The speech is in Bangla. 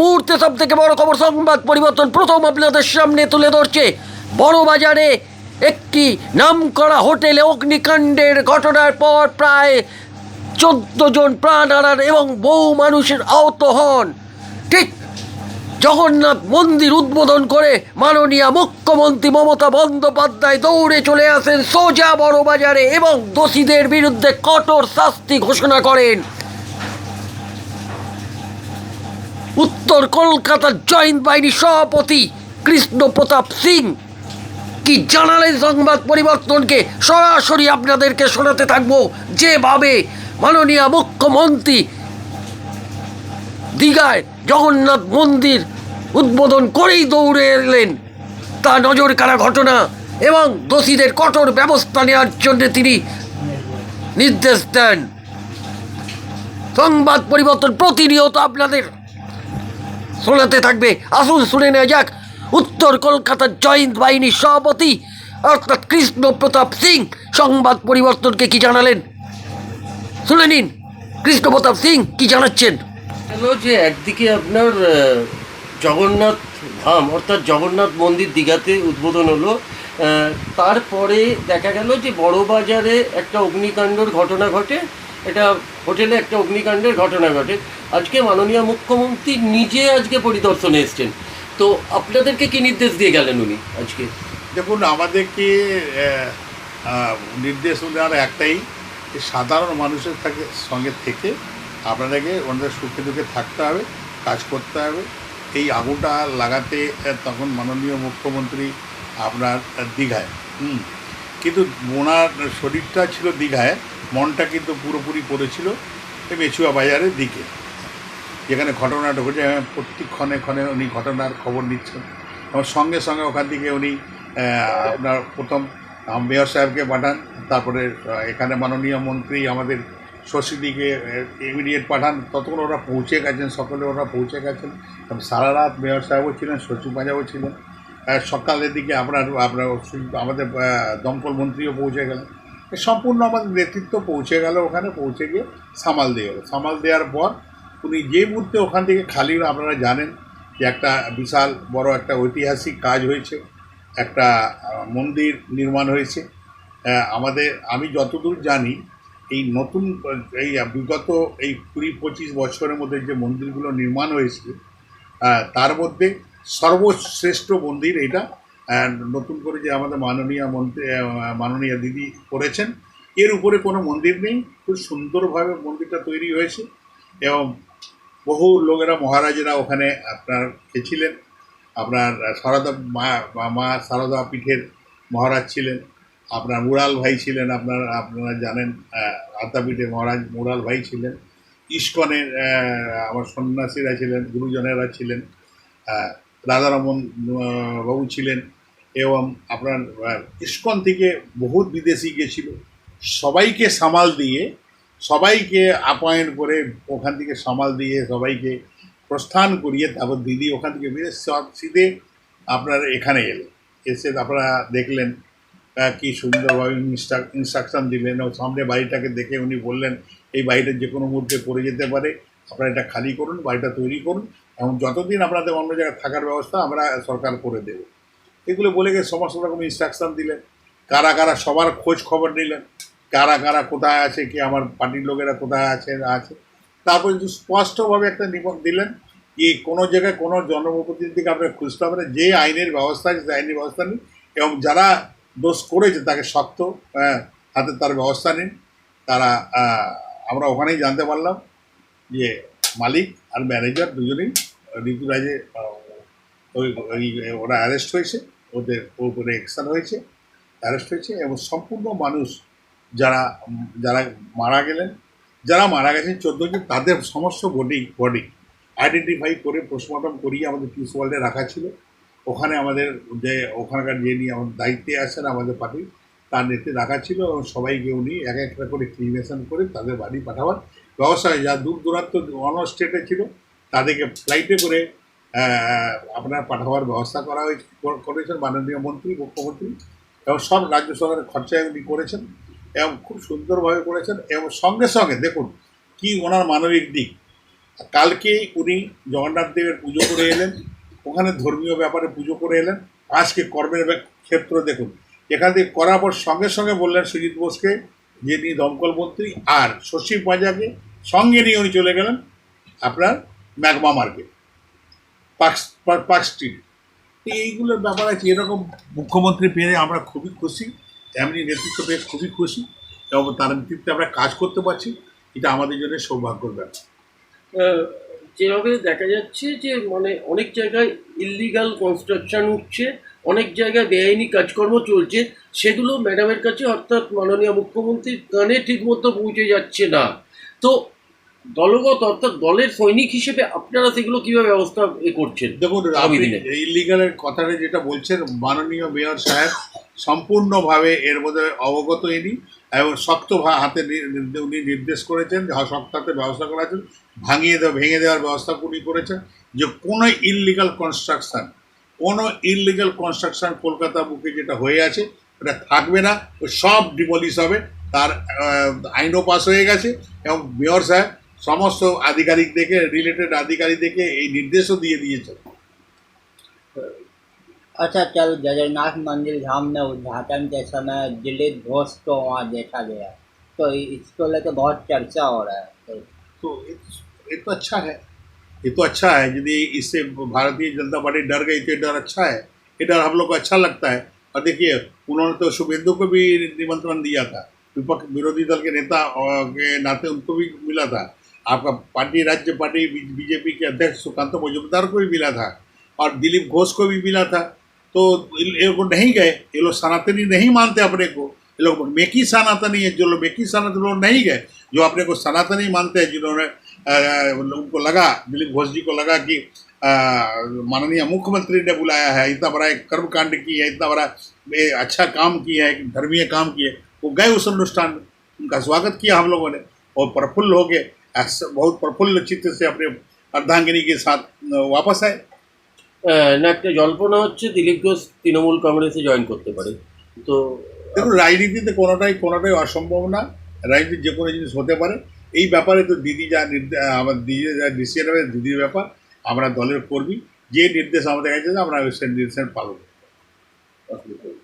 মুহূর্তে সব থেকে বড় খবর, সংবাদ পরিবর্তন প্রথম আপনাদের সামনে তুলে ধরছে। বড় বাজারে একটি নামকরা হোটেলে অগ্নিকাণ্ডের ঘটনার পর প্রায় চোদ্দ জন প্রাণ হারান এবং বহু মানুষের আহত হন। ঠিক জগন্নাথ মন্দির উদ্বোধন করে মাননীয় মুখ্যমন্ত্রী মমতা বন্দ্যোপাধ্যায় দৌড়ে চলে আসেন সোজা বড় বাজারে এবং দোষীদের বিরুদ্ধে কঠোর শাস্তি ঘোষণা করেন। উত্তর কলকাতার জয়েন্ট বাহিনীর সভাপতি কৃষ্ণ প্রতাপ সিং। কি জানালেন সংবাদ পরিবর্তনকে? সরাসরি আপনাদেরকে শোনাতে থাকব যেভাবে মাননীয় মুখ্যমন্ত্রী দীঘায় জগন্নাথ মন্দির উদ্বোধন করেই দৌড়ে এলেন। তা নজর কাড়া ঘটনা এবং দোষীদের কঠোর ব্যবস্থা নেওয়ার জন্য তিনি নির্দেশ দেন। সংবাদ পরিবর্তন প্রতিনিয়ত আপনাদের শোনাতে থাকবে। আসুন শুনে নেওয়া যাক। উত্তর কলকাতার জয়েন্ট বাহিনীর সভাপতি, অর্থাৎ কৃষ্ণ প্রতাপ সিং, সংবাদ পরিবর্তনকে কি জানালেন? শুনে নিন, কৃষ্ণ প্রতাপ সিং কি জানাচ্ছেন? হলো যে একদিকে আপনার জগন্নাথ ধাম, অর্থাৎ জগন্নাথ মন্দির দীঘাতে উদ্বোধন হলো তারপরে দেখা গেল যে বড়বাজারে একটা অগ্নিকাণ্ডের ঘটনা ঘটে। এটা হোটেলে একটা অগ্নিকাণ্ডের ঘটনা ঘটে। আজকে মাননীয় মুখ্যমন্ত্রী নিজে আজকে পরিদর্শনে এসছেন। তো আপনাদেরকে কি নির্দেশ দিয়ে গেলেন উনি আজকে? দেখুন, আমাদেরকে নির্দেশ দেওয়ার একটাই সাধারণ মানুষের থাকে, সঙ্গে থেকে আপনাদেরকে ওনাদের সুখে দুঃখে থাকতে হবে, কাজ করতে হবে। এই আগুটা লাগাতে তখন মাননীয় মুখ্যমন্ত্রী আপনার দীঘায়, হুম? কিন্তু ওনার শরীরটা ছিল দীঘায়, মনটা কিন্তু পুরোপুরি পড়েছিল মেচুয়া বাজারের দিকে। যেখানে ঘটনাটা ঘটে প্রত্যেক ক্ষণে ক্ষণে উনি ঘটনার খবর নিচ্ছেন। এবং সঙ্গে সঙ্গে ওখান থেকে উনি আপনার প্রথম মেয়র সাহেবকে পাঠান, তারপরে এখানে মাননীয় মন্ত্রী আমাদের শশীদিকে ইমিডিয়েট পাঠান। ততক্ষণ ওরা পৌঁছে গেছেন, সকলে ওরা পৌঁছে গেছেন। সারা রাত মেয়র সাহেবও ছিলেন, সচিব মাজাও ছিলেন। সকালের দিকে আপনার আপনার আমাদের দমকল মন্ত্রীও পৌঁছে গেলেন। সম্পূর্ণ আমাদের নেতৃত্ব পৌঁছে গেল ওখানে, পৌঁছে গিয়ে সামাল দিয়ে হলো সামাল দেওয়ার পর উনি যে মুহূর্তে ওখান থেকে খালি, আপনারা জানেন যে একটা বিশাল, বড় একটা ঐতিহাসিক কাজ হয়েছে, একটা মন্দির নির্মাণ হয়েছে। আমাদের, আমি যতদূর জানি, এই নতুন, এই বিগত এই কুড়ি পঁচিশ বছরের মধ্যে যে মন্দিরগুলো নির্মাণ হয়েছে তার মধ্যে সর্বশ্রেষ্ঠ মন্দির এটা আহ, নতুন করে যে আমাদের মাননীয় মন্ত্রী মাননীয় দিদি করেছেন এর উপরে কোনো মন্দির নেই। খুব সুন্দরভাবে মন্দিরটা তৈরি হয়েছে। এবং বহু লোকেরা মহারাজেরা ওখানে আপনার গেছিলেন আপনার সারদা মা মা- সারদা পীঠের মহারাজ ছিলেন। আপনার মুরাল ভাই ছিলেন আপনার আপনারা জানেন আদ্যাপীঠের মহারাজ মুরাল ভাই ছিলেন। ইস্কনের আমার সন্ন্যাসীরা ছিলেন গুরুজনেরা ছিলেন। রাধারমন বাবু ছিলেন এবং আপনার ইস্কন থেকে বহুত বিদেশি গেছিল। সবাইকে সামাল দিয়ে, সবাইকে আপ্যায়ন করে ওখান থেকে সামাল দিয়ে সবাইকে প্রস্থান করিয়ে তারপর দিদি ওখান থেকে বেরিয়ে সব সিধে আপনার এখানে এলো। এসে আপনারা দেখলেন কি সুন্দরভাবে ইনস্ট্রাকশন দিলেন ও সামনে বাড়িটাকে দেখে উনি বললেন, এই বাড়িটা যে কোনো মুহূর্তে পড়ে যেতে পারে। আপনারা এটা খালি করুন, বাড়িটা তৈরি করুন। এবং যতদিন আপনাদের অন্য জায়গায় থাকার ব্যবস্থা আমরা সরকার করে দেব। এগুলো বলে গিয়ে সমস্ত রকম ইনস্ট্রাকশন দিলেন। কারা কারা সবার খোঁজ খবর নিলেন? কারা কারা কোথায় আছে? কি আমার পার্টির লোকেরা কোথায় আছে না আছে? তারপর কিন্তু স্পষ্টভাবে একটা নিবন্ধ দিলেন কি কোনো জায়গায় কোনো জনপ্রতিনিধিকে আপনার খুঁজতে হবে না। যে আইনের ব্যবস্থা আছে আইনের ব্যবস্থা নিন এবং যারা দোষ করেছে তাকে শক্ত আহ, হাতে তার ব্যবস্থা নিন। তারা আমরা ওখানেই জানতে পারলাম যে মালিক আর ম্যানেজার দুজনেই ঋতুরাজে ওই ওরা অ্যারেস্ট হয়েছে, ওদের উপরে অ্যাকশন হয়েছে অ্যারেস্ট হয়েছে এবং সম্পূর্ণ মানুষ যারা যারা মারা গেলেন, যারা মারা গেছেন চোদ্দ জন, তাদের সমস্ত বডি বডি আইডেন্টিফাই করে পোস্টমর্টম করিয়ে আমাদের পিস ওয়ার্ল্ডে রাখা ছিল। ওখানে আমাদের যে, ওখানকার যিনি আমাদের দায়িত্বে আছেন, আমাদের পার্টি তার নেতৃত্বে রাখা ছিল এবং সবাইকে উনি এক একটা করে ক্লিনেশন করে তাদের বাড়ি পাঠাবার ব্যবস্থা হয় যা দূর দূরান্ত অন্য স্টেটে ছিল, তাদেরকে ফ্লাইটে করে আপনার পাঠাবার ব্যবস্থা করা হয়েছে করেছেন মাননীয় মন্ত্রী, মুখ্যমন্ত্রী, এবং সব রাজ্য সরকারের খরচায় উনি করেছেন, এবং খুব সুন্দরভাবে করেছেন, এবং সঙ্গে সঙ্গে দেখুন কি ওনার মানবিক দিক। কালকে উনি জগন্নাথ দেবের পুজো করে এলেন, ওখানে ধর্মীয় ব্যাপারে পুজো করে এলেন, আজকে কর্মের ক্ষেত্র দেখুন। এখান থেকে করার পর সঙ্গে সঙ্গে বললেন সুজিত বোসকে যে দমকল মন্ত্রী আর শশী পাজাকে সঙ্গে নিয়ে উনি চলে গেলেন আপনার ম্যাগমা মার্কেট পার্ক পার্ক স্ট্রিট। এইগুলোর ব্যাপার আছে, এরকম মুখ্যমন্ত্রী পেয়ে আমরা খুবই খুশি এমনি নেতৃত্ব পেয়ে খুবই খুশি, এবং তার নেতৃত্বে আমরা কাজ করতে পারছি, এটা আমাদের জন্য সৌভাগ্যের ব্যাপার। যেভাবে দেখা যাচ্ছে যে মানে অনেক জায়গায় ইললিগাল কনস্ট্রাকশন উঠছে, অনেক জায়গায় বেআইনি কাজকর্ম চলছে সেগুলো ম্যাডামের কাছে অর্থাৎ মাননীয় মুখ্যমন্ত্রীর কানে ঠিকমতো পৌঁছে যাচ্ছে না। তো দলগত অর্থাৎ দলের সৈনিক হিসেবে আপনারা সেগুলো কীভাবে ব্যবস্থা এ করছেন? দেখুন দিনে। ইলিগালের কথাটা যেটা বলছেন মাননীয় মেয়র সাহেব সম্পূর্ণভাবে এর মধ্যে অবগত ইনি এবং শক্ত হাতে উনি নির্দেশ করেছেন শক্ত হাতে ব্যবস্থা করা ভাঙিয়ে দেওয়া ভেঙে দেওয়ার ব্যবস্থা উনি করেছেন। যে কোনো ইললিগাল কনস্ট্রাকশন কোনো ইললিগাল কনস্ট্রাকশন কলকাতা বুকে যেটা হয়ে আছে ওটা থাকবে না ও সব ডিমলিশ হবে তার আহ, আইনও পাস হয়ে গেছে এবং মেয়র সাহেব সমস্ত আধিকারিকদেরকে রিলেটেড আধিকারিকদেরকে এই নির্দেশও দিয়ে দিয়েছেন अच्छा कल जगन्नाथ मंदिर धाम में उद्घाटन के समय दिलीप घोष को वहाँ देखा गया तो इसको लेकर बहुत चर्चा हो रहा है तो तो ये ये तो अच्छा है ये तो अच्छा है यदि इससे भारतीय जनता पार्टी डर गई तो ये डर अच्छा है ये डर हम लोग को अच्छा लगता है और देखिए, उन्होंने तो शुभेंदु को भी निमंत्रण दिया था। विपक्ष, विरोधी दल के नेता के नाते उनको भी मिला था। आपका पार्टी, राज्य पार्टी बीजेपी के अध्यक्ष सुकांत मजुमदार को भी मिला था और दिलीप घोष को भी मिला था। तो ये लोग नहीं गए। ये लोग सनातनी नहीं मानते अपने को। ये लोग मेकी सनातनी है। जो लोग मेकी सनातनी लोग नहीं गए। जो अपने को सनातनी मानते हैं, जिन्होंने उनको लगा, दिलीप घोष जी को लगा कि माननीय मुख्यमंत्री ने बुलाया है इतना बड़ा एक कर्मकांड की है इतना बड़ा ए, अच्छा काम किया है धर्मीय काम किए वो गए उस अनुष्ठान में उनका स्वागत किया हम लोगों ने और प्रफुल्ल हो गए ऐसे बहुत प्रफुल्ल चित्त से अपने अर्धांगिनी के साथ अ, वापस आए আহ, না একটা জল্পনা হচ্ছে দিলীপ ঘোষ তৃণমূল কংগ্রেসে জয়েন করতে পারে তো দেখুন রাজনীতিতে কোনোটাই কোনোটাই অসম্ভব না রাজনীতি যে কোনো জিনিস হতে পারে এই ব্যাপারে তো দিদি যা নির্দে- আমার দিদি যা ডিসিশন হবে দিদির ব্যাপার আমরা দলের কর্মী যে নির্দেশ আমাদের কাছে আমরা সেই নির্দেশ পালন করব।